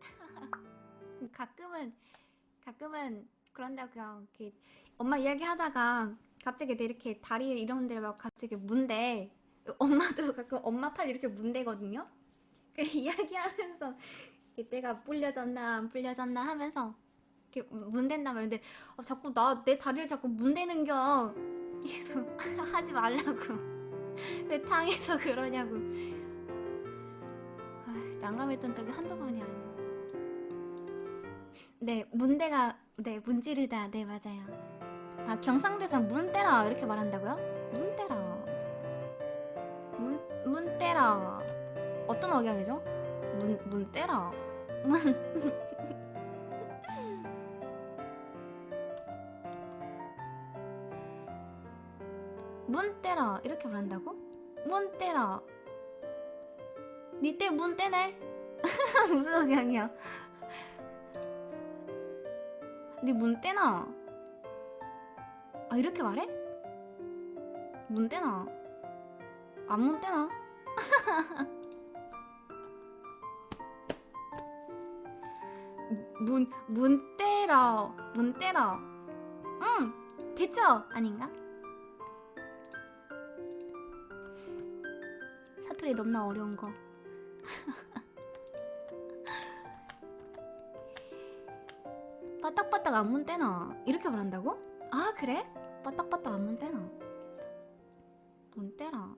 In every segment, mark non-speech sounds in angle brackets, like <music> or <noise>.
<laughs> 가끔은 가끔은 그런다고요. 이렇게 엄마 이야기하다가 갑자기 내 이렇게 다리 이런 데를 막 갑자기 문대. 엄마도 <laughs> 가끔 엄마 팔 이렇게 문대거든요. 그 <laughs> 이야기하면서 내가 불려졌나 안 불려졌나 하면서 이렇게 문댄단 말인데 어, 자꾸 나 내 다리를 자꾸 문대는겨. 계속 하지 말라고. 왜 탕에서 그러냐고. 아, 난감했던 적이 한두 번이 아니에요. 네, 문대가 네, 문지르다. 네, 맞아요. 아, 경상도에서 문대라 이렇게 말한다고요? 문대라. 문 문대라. 어떤 억양이죠? 문 문대라. 문 <laughs> 문대라 이렇게 말한다고? 문대라. 니때 문대네? <laughs> 무슨 억양이야? 니 문대나? 아 이렇게 말해? 문대나? 안 문대나? 문 <laughs> 문대라 문대라 응 됐죠 아닌가? 사투리 너무나 어려운 거 빠딱빠딱 안 문대나 이렇게 말한다고? 아 그래? 빠딱빠딱 안 문대나 문대라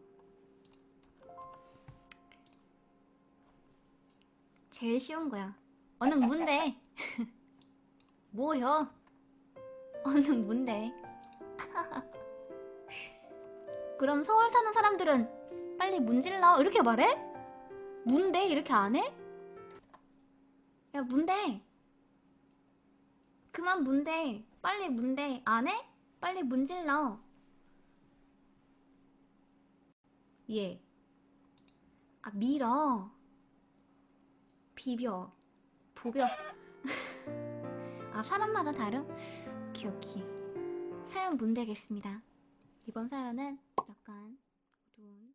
제일 쉬운 거야 얼른 문대 뭐요? 얼른 문대 그럼 서울 사는 사람들은 빨리 문질러 이렇게 말해? 문대 이렇게 안 해? 야 문대 그만 문대 빨리 문대 안 해? 빨리 문질러 예. 아 밀어. 비벼. 보벼. <laughs> 아 사람마다 다름? 오케이 오케이. 사연 문대겠습니다. 이번 사연은 약간 어두운